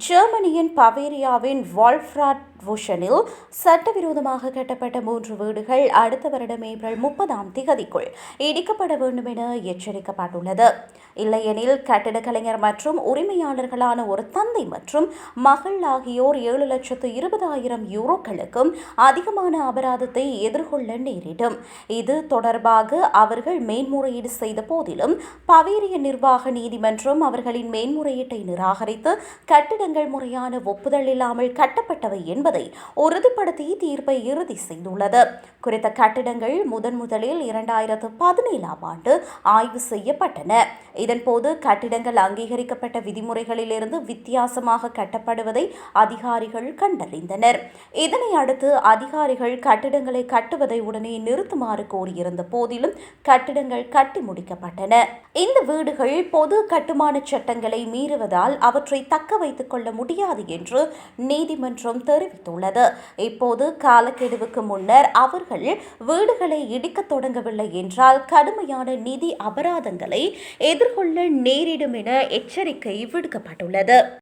ஜெர்மனியின் பவேரியாவின் வால்ஃப்ராட் வுஷனில் சட்டவிரோதமாக கட்டப்பட்ட மூன்று வீடுகள் அடுத்த வருடம் ஏப்ரல் முப்பதாம் திகதிக்குள் இடிக்கப்பட வேண்டும் என எச்சரிக்கப்பட்டுள்ளது. இல்லையெனில் கட்டிட கலைஞர் மற்றும் உரிமையாளர்களான ஒரு தந்தை மற்றும் மகள் ஆகியோர் ஏழு லட்சத்து இருபதாயிரம் யூரோக்களுக்கும் அதிகமான அபராதத்தை எதிர்கொள்ள நேரிடும். இது தொடர்பாக அவர்கள் மேன்முறையீடு செய்த போதிலும் பவேரிய நிர்வாக நீதிமன்றம் அவர்களின் மேன்முறையீட்டை நிராகரித்து கட்டிடங்கள் முறையான ஒப்புதல் இல்லாமல் கட்டப்பட்டவை என்பது உறுதிப்படுத்தி தீர்ப்பை இறுதி செய்துள்ளது. குறித்த கட்டிடங்கள் முதன் முதலில் இரண்டாயிரத்து பதினேழாம் ஆண்டு ஆய்வு செய்யப்பட்டன. இதன்போது கட்டிடங்கள் அங்கீகரிக்கப்பட்ட விதிமுறைகளிலிருந்து வித்தியாசமாக கட்டப்படுவதை அதிகாரிகள் கண்டறிந்தனர். இதனை அடுத்து அதிகாரிகள் கட்டிடங்களை கட்டுவதை உடனே நிறுத்துமாறு கோரியிருந்த போதிலும் கட்டிடங்கள் கட்டி முடிக்கப்பட்டன. இந்த வீடுகள் பொது கட்டுமான சட்டங்களை மீறுவதால் அவற்றை தக்க வைத்துக் கொள்ள முடியாது என்று நீதிமன்றம் தெரிவித்துள்ளது. இப்போது காலக்கெடுவுக்கு முன்னர் அவர்கள் வீடுகளை இடிக்கத் தொடங்கவில்லை என்றால் கடுமையான நிதி அபராதங்களை எதிர் எதிர்கொள்ள நேரிடும் என எச்சரிக்கை விடுக்கப்பட்டுள்ளது.